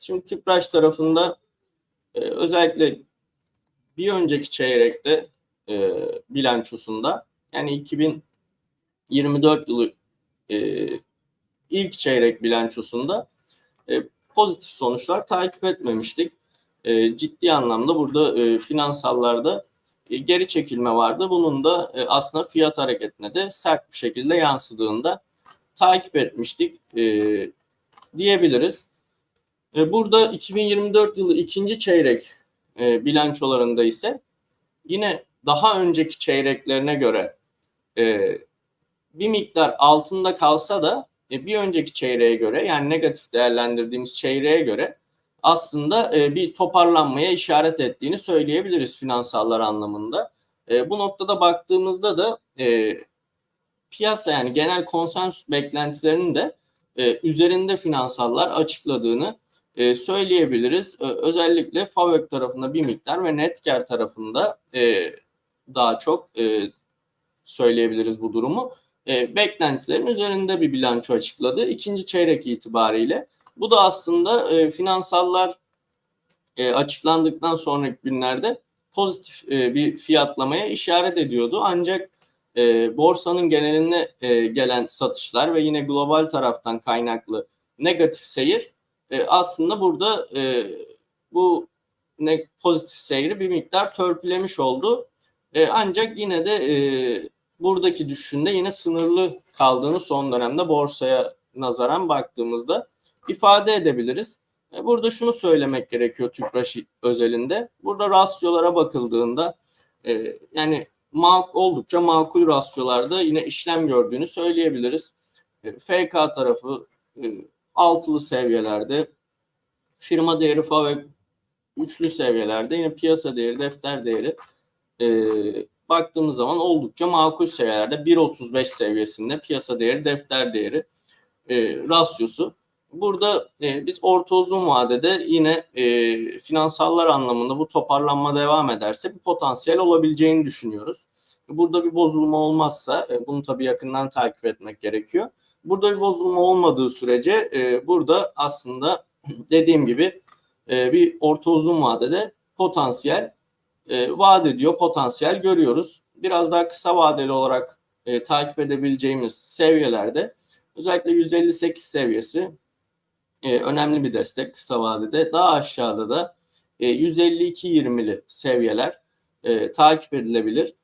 Şimdi Tüpraş tarafında e, özellikle bir önceki çeyrekte e, bilançosunda yani 2024 yılı e, ilk çeyrek bilançosunda e, pozitif sonuçlar takip etmemiştik. E, ciddi anlamda burada e, finansallarda e, geri çekilme vardı. Bunun da e, aslında fiyat hareketine de sert bir şekilde yansıdığında takip etmiştik e, diyebiliriz. E, burada 2024 yılı ikinci çeyrek e, bilançolarında ise yine daha önceki çeyreklerine göre e, bir miktar altında kalsa da e, bir önceki çeyreğe göre yani negatif değerlendirdiğimiz çeyreğe göre aslında e, bir toparlanmaya işaret ettiğini söyleyebiliriz finansallar anlamında. E, bu noktada baktığımızda da e, piyasa yani genel konsensüs beklentilerinin de e, üzerinde finansallar açıkladığını e, söyleyebiliriz. E, özellikle FAVÖK tarafında bir miktar ve Netker tarafında e, daha çok e, söyleyebiliriz bu durumu. E, beklentilerin üzerinde bir bilanço açıkladı ikinci çeyrek itibariyle. Bu da aslında e, finansallar e, açıklandıktan sonraki günlerde pozitif e, bir fiyatlamaya işaret ediyordu. Ancak e, borsanın geneline e, gelen satışlar ve yine global taraftan kaynaklı negatif seyir e, aslında burada e, bu ne pozitif seyri bir miktar törpülemiş oldu. E, ancak yine de e, buradaki düşüşünde yine sınırlı kaldığını son dönemde borsaya nazaran baktığımızda ifade edebiliriz. E, burada şunu söylemek gerekiyor Tüpraş özelinde. Burada rasyolara bakıldığında e, yani mak oldukça makul rasyolarda yine işlem gördüğünü söyleyebiliriz. E, FK tarafı e, altılı seviyelerde, firma değeri FAVÖK üçlü seviyelerde, yine piyasa değeri, defter değeri e, baktığımız zaman oldukça makul seviyelerde 1.35 seviyesinde piyasa değeri, defter değeri e, rasyosu. Burada e, biz orta uzun vadede yine e, finansallar anlamında bu toparlanma devam ederse bir potansiyel olabileceğini düşünüyoruz. Burada bir bozulma olmazsa e, bunu tabii yakından takip etmek gerekiyor. Burada bir bozulma olmadığı sürece e, burada aslında dediğim gibi e, bir orta uzun vadede potansiyel e, vaat ediyor, potansiyel görüyoruz. Biraz daha kısa vadeli olarak e, takip edebileceğimiz seviyelerde özellikle 158 seviyesi e, önemli bir destek kısa vadede. Daha aşağıda da e, 152-20'li seviyeler e, takip edilebilir.